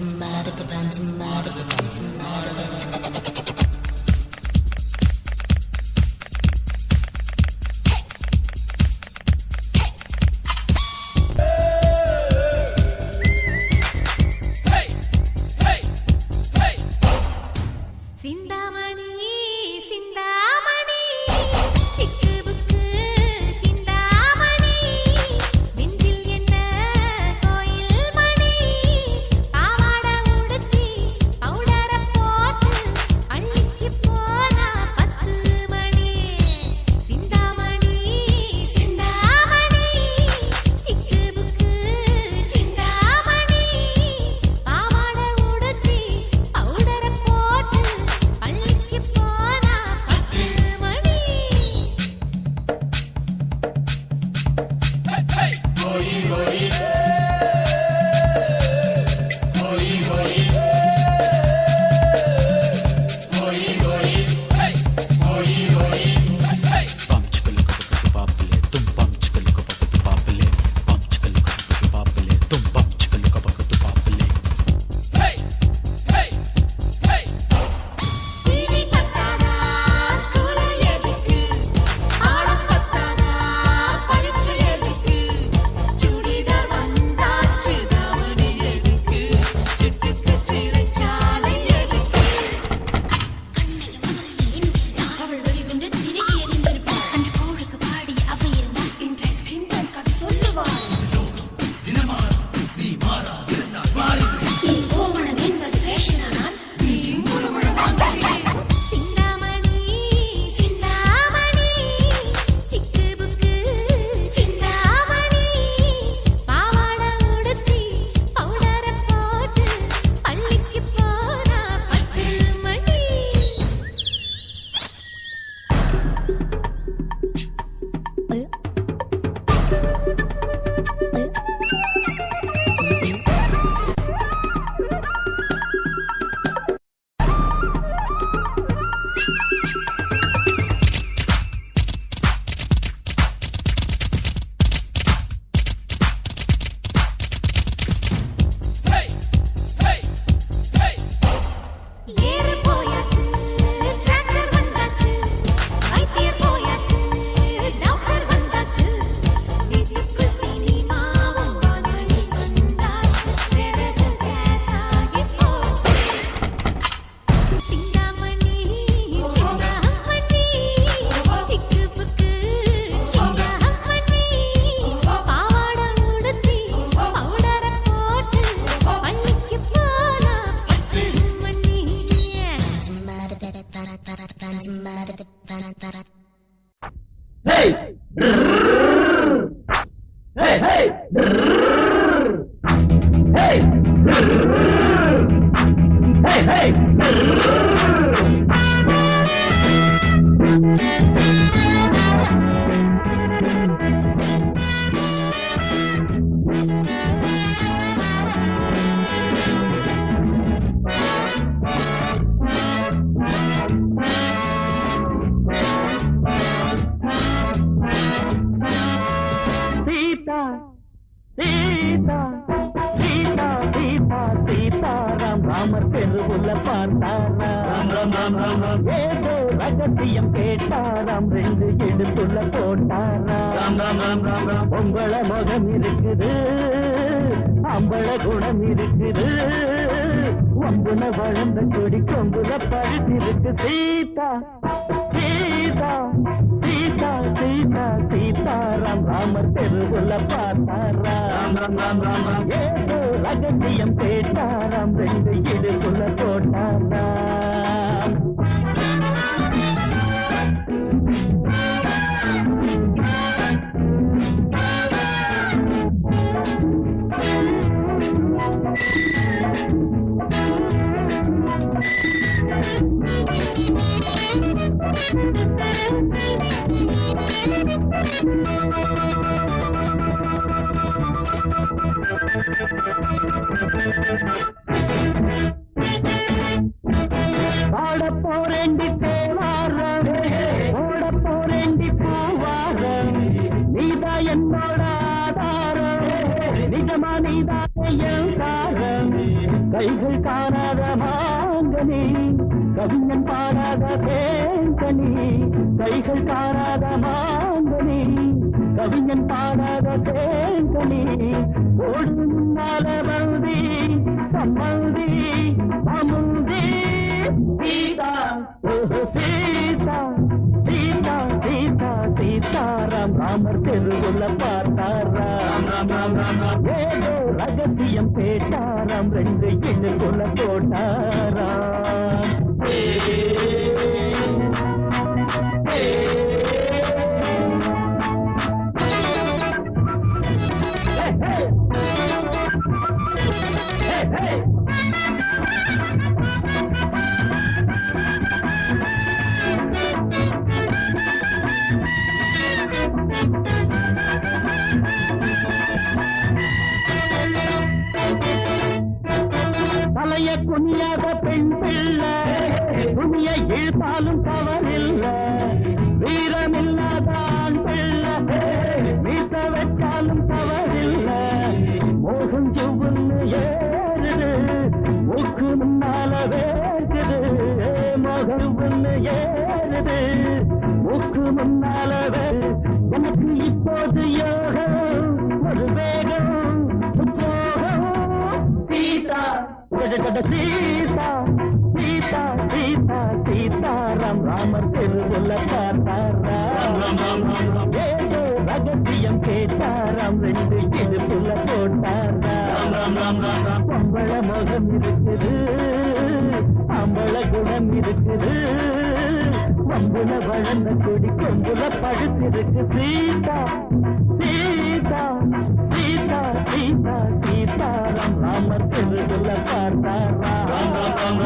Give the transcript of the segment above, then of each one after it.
mad, but I'm mad, the I'm mad, but பந்தயம் கேட்டாராம் ரெண்டு எடுத்துள்ள போட்டாராம். பொம்பள முகம் இருக்குது அம்பள குணம் இருக்குது. ஒம்புல வளர்ந்த கொடி கொம்புல பழுத்திருக்கு சீதா சீதா சீதா சீதா சீதாராம். ராமர் தெருவுல பார்த்தாராம். ஏதோ ரகசியம் கேட்டாராம். ரெண்டு இடுக்குள்ள போட்டாராம். Música ரகசியம் கேட்டாராம் ரெண்டு எண்ணு கொல போட்டாராம். மோகம் செவ்வுன்னு ஏறுது. மூக்கு முன்னால எனக்கு இப்போது யோகம். ஒரு வேகம் சீதா சீதா. சீதா சீதா ராம் ராமர் தெருவுல பார்த்தாராம். ஏதோ ரகசியம் கேட்டாராம். ரெண்டு இடுப்புல போட்டாராம். பொம்பள முகம் இருக்குது. அம்பள குணம் இருக்குது. வம்புல வளர்ந்த கொடி கொம்புல படுத்திருக்கு சீதா சீதா சீதா சீதா சீதாராம் ராமர் திருவிழ பார்த்தாராம்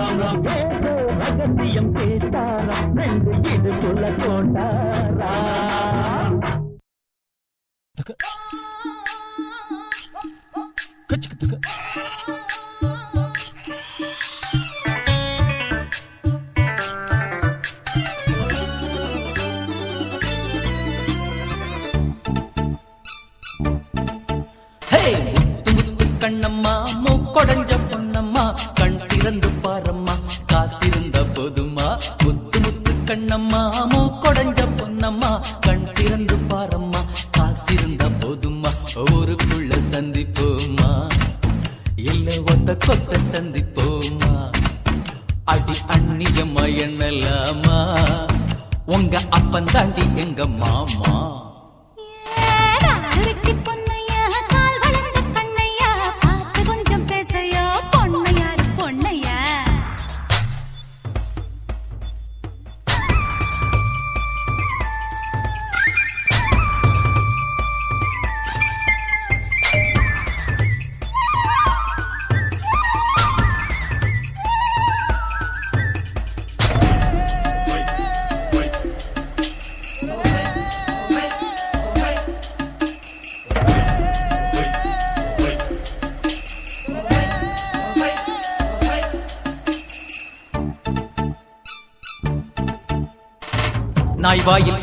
ஏதோ ரகசியம் கேட்டாராம் ரெண்டு இடுக்குள்ள கொண்டாராம் தக முத்து கண்ணம்மா மூக்கொடைஞ்ச பொன்னம்மா கண் திறந்து பாரம்மா காசிருந்த போதும்மா ஊருக்குள்ள சந்திப்போம்மா. இல்ல ஒத்த கொத்த சந்திப்போம்மா. அடி அண்ணியம்மா எண்ணலாமா உங்க அப்பன் தாண்டி எங்க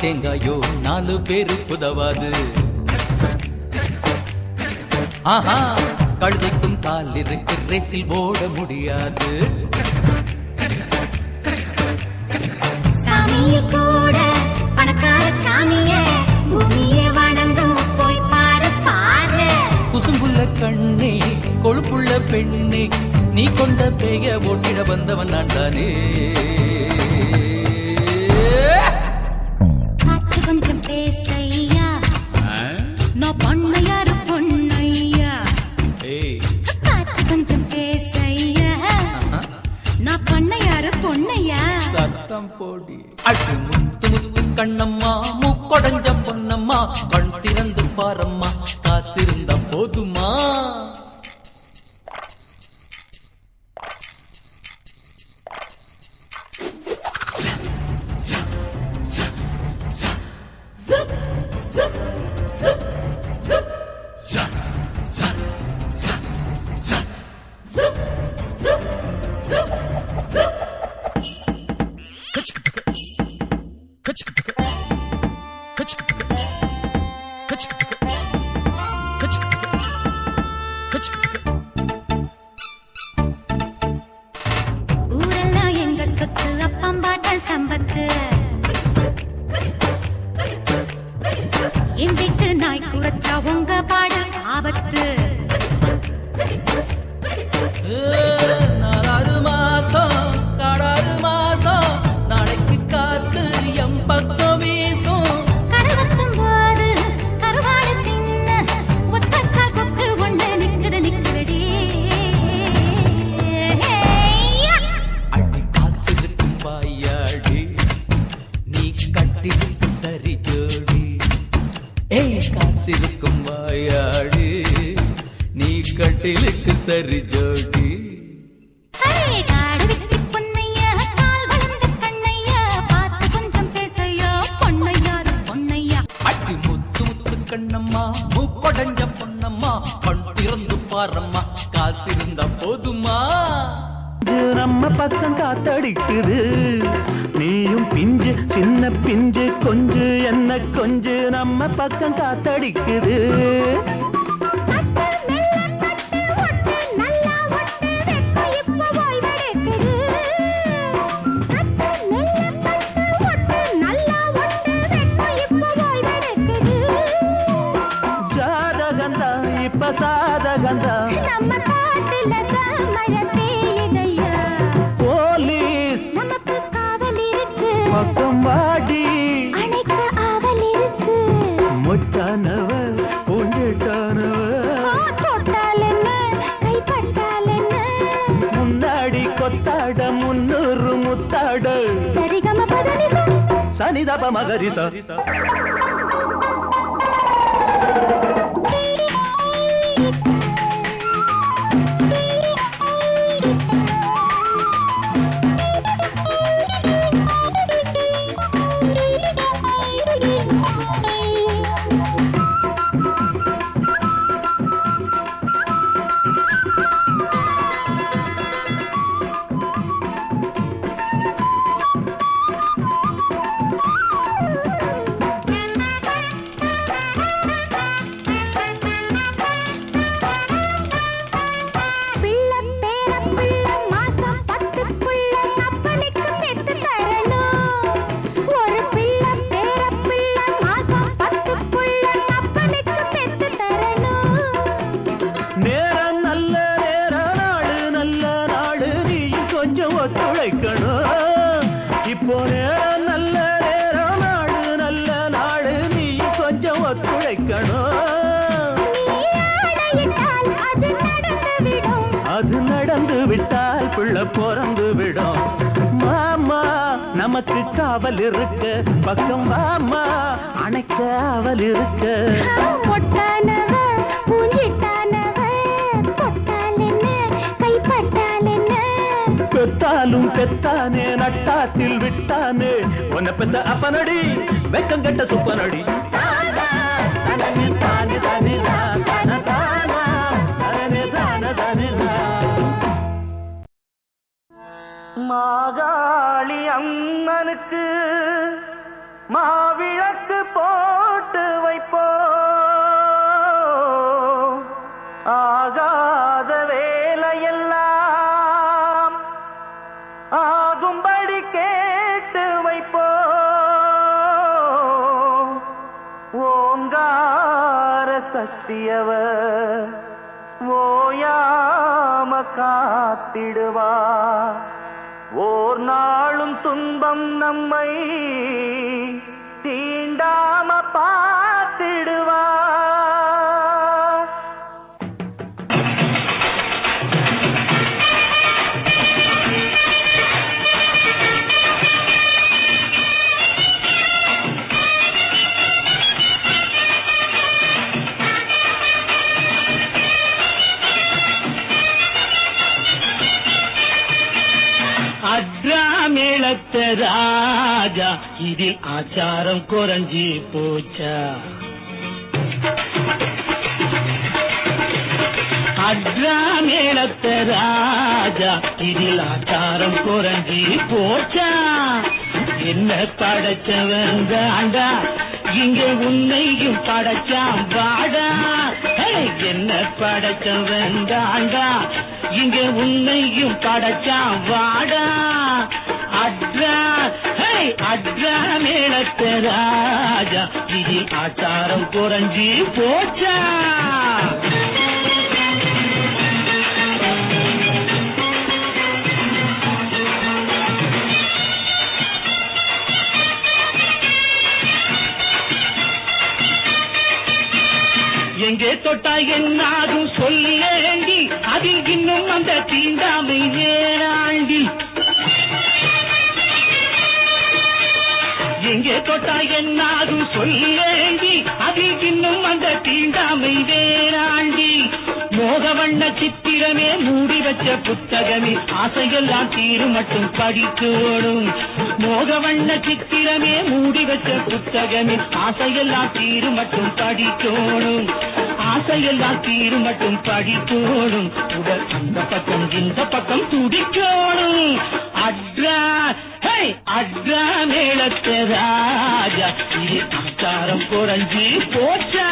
தேங்காயோ? நாலு பேரு உதவாது ஆஹா கழுதைக்கும் கால் இருக்கு ரேசில் ஓட முடியாது. கண்ணே கொழுப்புள்ள பெண்ணே நீ கொண்ட பேய ஓட்டிட வந்தவன் நான் தானே. போடி முத்து முத்து கண்ணம்மா மூக்கொடைஞ்ச பொன்னம்மா கண் பக்கம் காத்தடிக்குது. మగరిస பொறந்து விடும். மாமா நமக்கு காவல் இருக்க. பக்கம் மாமா அணைக்க அவல் இருக்க. பெத்தாலும் பெத்தானே நட்டாத்தில் விட்டானே. உன்னை பெத்த அப்பனடி வெக்கம் கட்ட சுப்பனடி. தானே தானே தானே மாகாளி அம்மனுக்கு மாவிளக்கு போட்டு வைப்போ ஆகாத வேலையெல்லாம் ஆகும்படி கேட்டு வைப்போ ஓங்கார சக்தியவ ஓயாம காத்திடுவா துன்பம் நம்மை பக்த ராஜா இதில் ஆச்சாரம் குறைஞ்சி போச்சா? அக்ராமேலத்த ராஜா இதில் ஆச்சாரம் குறைஞ்சி போச்சா? என்ன படைச்சவன் தாண்டா? இங்க உன்னையும் படைச்சான் பாடா என்ன படைச்சவன் தாண்டா? இங்க உன்னையும் படைச்சான் வாடா. மேளத்த ராஜா இது ஆச்சாரம் குறைஞ்சி போச்சா? எங்கே தொட்டா என்னாகும் சொல்லேண்டி அதில் இன்னும் அந்த தீண்டாமையே எங்கே தொட்டா என்னாகும் சொல்லேண்டி அதில் இன்னும் அந்த தீண்டாமை வேறாண்டி. மோக வண்ண சித்திரமே மூடி வச்ச புத்தகமே ஆசையெல்லாம் தீரு மட்டும் படித்து ஓடும். மோக வண்ண சித்திரமே மூடி வச்ச புத்தகமே ஆசையெல்லாம் தீரு மட்டும் படிக்கோடும் ஆசையெல்லாம் தீரு மட்டும் படிக்கோடும் உடல் அந்த பக்கம் இந்த பக்கம் துடிக்கோடும். அட்ரா ஹே மேளத்த ராஜா. இது ஆச்சாரம் குறைஞ்சி போச்சா?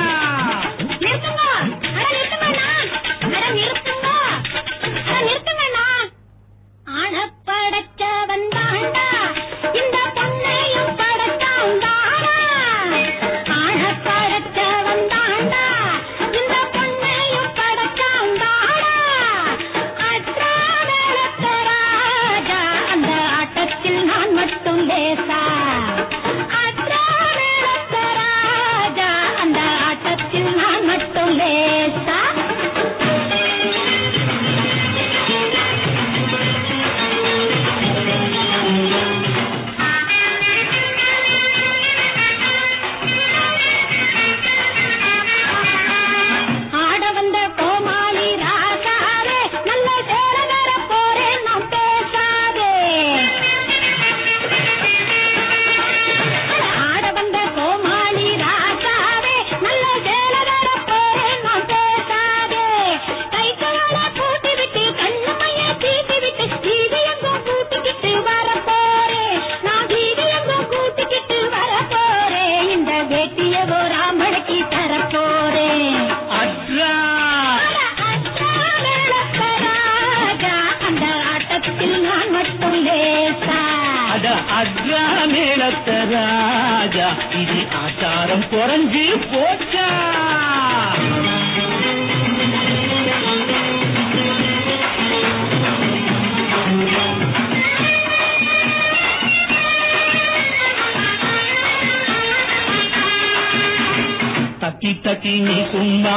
தத்தி தத்தி நீ சும்மா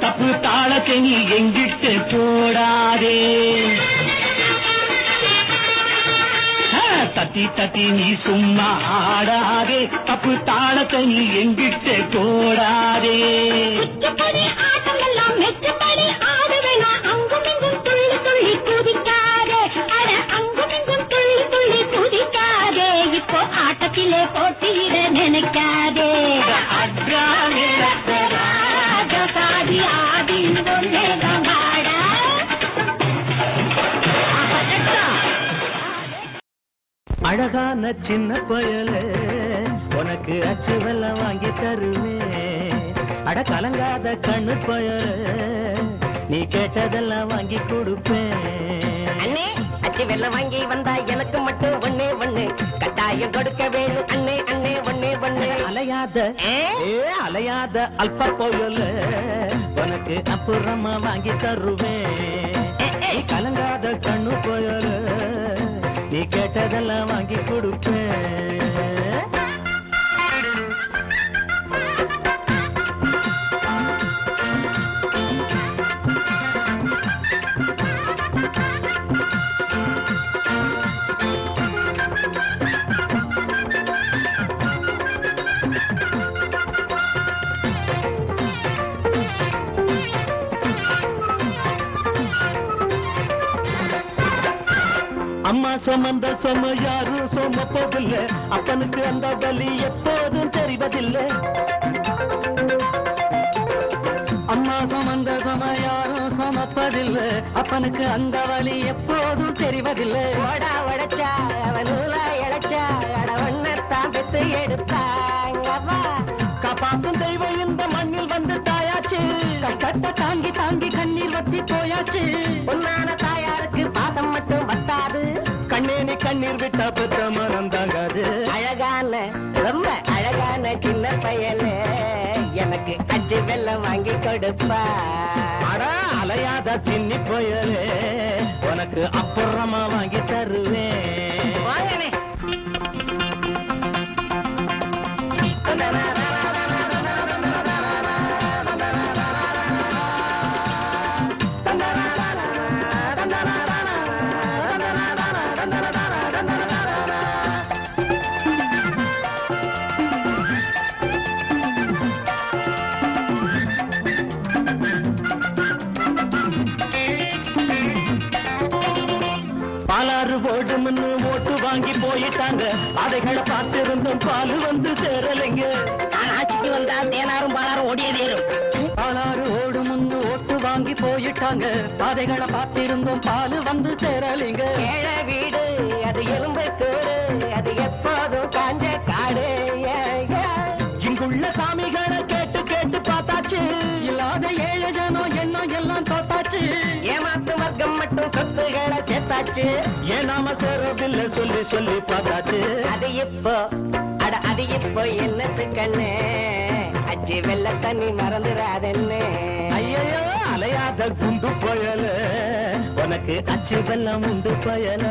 தப்பு தாளத்தை நீ எங்கிட்டு போடாதே. தத்தி தத்தி நீ சும்மா ஆடாதே தப்பு தாளத்தை நீ எங்கிட்டு போடாதே. அழகான சின்ன பயலே உனக்கு அச்சு வெல்லம் வாங்கி தருவேன் அட கலங்காத கண்ணு பயலே நீ கேட்டதெல்லாம் வாங்கி கொடுப்பேன் அண்ணே அச்சு வெள்ளம் வாங்கி வந்தா எனக்கு மட்டும் ஒண்ணே ஒண்ணு. கட்டாயம் கொடுக்க வேணும். அண்ணே அண்ணே ஒண்ணே ஒண்ணு. அலையாத ஏ? அலையாத அல்ப போயல உனக்கு அப்புறமா வாங்கி தருவேன் கலங்காத கண்ணு போயல நீ கேட்டதெல்லாம் வாங்கி கொடுப்பேன் அம்மா சுமந்த சும யாரும் சுமப்பதில்லை அப்பனுக்கு அந்த வலி எப்போதும் தெரிவதில்லை. அம்மா சுமந்த சும யாரும் சுமப்பதில்லை. அப்பனுக்கு அந்த வலி எப்போதும் தெரிவதில்லை. ஓடா உடைச்சா அவன் நூலா இழைச்சா அடவண்ணத்தான் பெத்து எடுத்தாங்கவா காப்பாத்தும் தெய்வம் இந்த மண்ணில் வந்து தாயாச்சு. கஷ்டத்தை தாங்கி தாங்கி கண்ணீர் வத்தி போயாச்சு. உன்னான கண்ணீர் விட்டா பெத்த மனம் தாங்காது. அழகான ரொம்ப அழகான சின்ன பயலே. எனக்கு அஞ்சு வெள்ளம் வாங்கி கொடுப்பா. அடா அலையாத தின்னி போயலே. உனக்கு அப்புறமா வாங்கி தருவேன். வாங்கனே அதைகளை பார்த்திருந்தும் பால் வந்து சேரலைங்க. நான் ஆட்சிக்கு வந்தா தேனாரும் பாலாரும் ஓடியதேறும் பாலாறு ஓடும்னு ஓட்டு வாங்கி போயிட்டாங்க. பாதைகளை பார்த்திருந்தும் பால் வந்து சேரலைங்க. ஏழ வீடு அது எலும்பு சோறு அது எப்போதும் காஞ்ச சொத்துகளை சேர்த்தாச்சு. ஏன் நாம சேரவில்லை? சொல்லி சொல்லி பார்த்தாச்சு. அது இப்போ அட அது இப்போ என்னத்து கண்ணு? அச்சி வெள்ள தண்ணி மறந்துடாதன்னு? ஐயையோ அலையாத குண்டு பயல. உனக்கு அச்சு வெள்ளம் உண்டு பயல.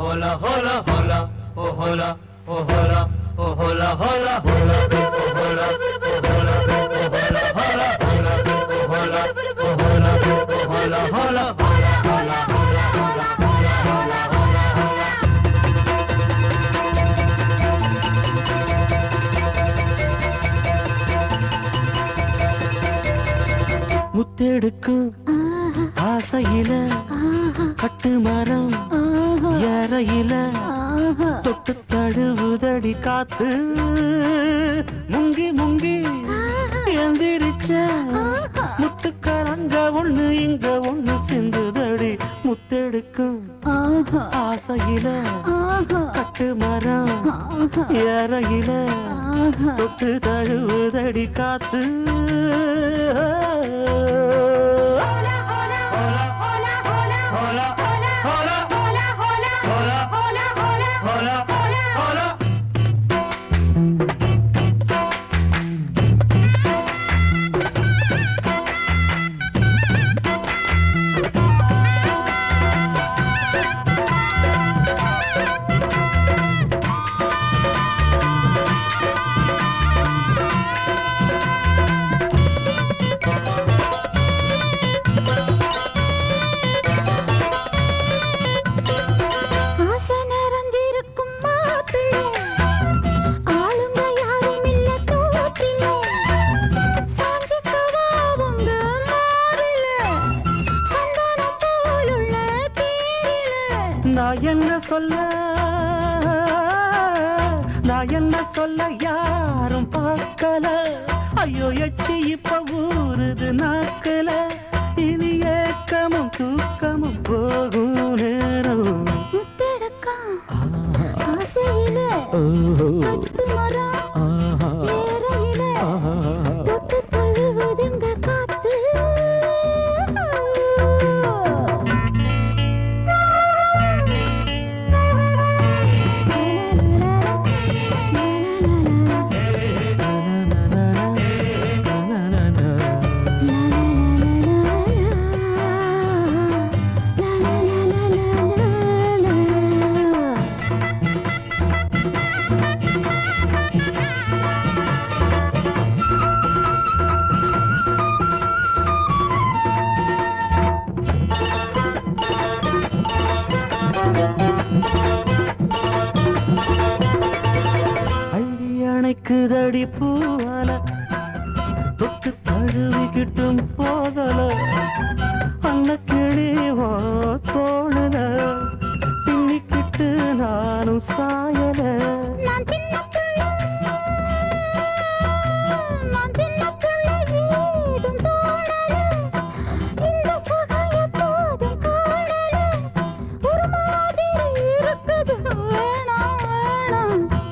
Hola, hola, hola, oh hola, oh hola, oh hola, hola, hola, oh hola, oh hola, oh hola, hola, hola, oh hola, oh hola, oh hola, hola, hola, hola, hola, hola, hola, hola, hola, hola. முத்தெடுக்கும் ஆசையில கட்டு மரம் ஏறையில தொட்டு தழுவுதடி காத்து முங்கி முங்கி எந்திரிச்ச முட்டுக்கலங்க ஒண்ணு இங்க ஒண்ணு சிந்துதடி முத்தெடுக்கும் ஆசையில கட்டு மரம் ஏறையில தொட்டு தழுவுதடி காத்து Hold up. சொல்ல? நான் என்ன சொல்ல யாரும் பார்க்கல. ஐயோ எச்சி இப்ப ஊறுது நாக்கல. இனி ஏக்கமும் தூக்கமும் போகும் நேரம் முத்தெடுக்கா ஆசையில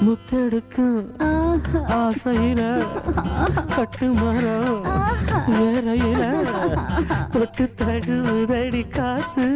முத்தெடுக்கும் ஆசையில கட்டு மரம் வேறையில தொட்டு தடுதடி காத்து.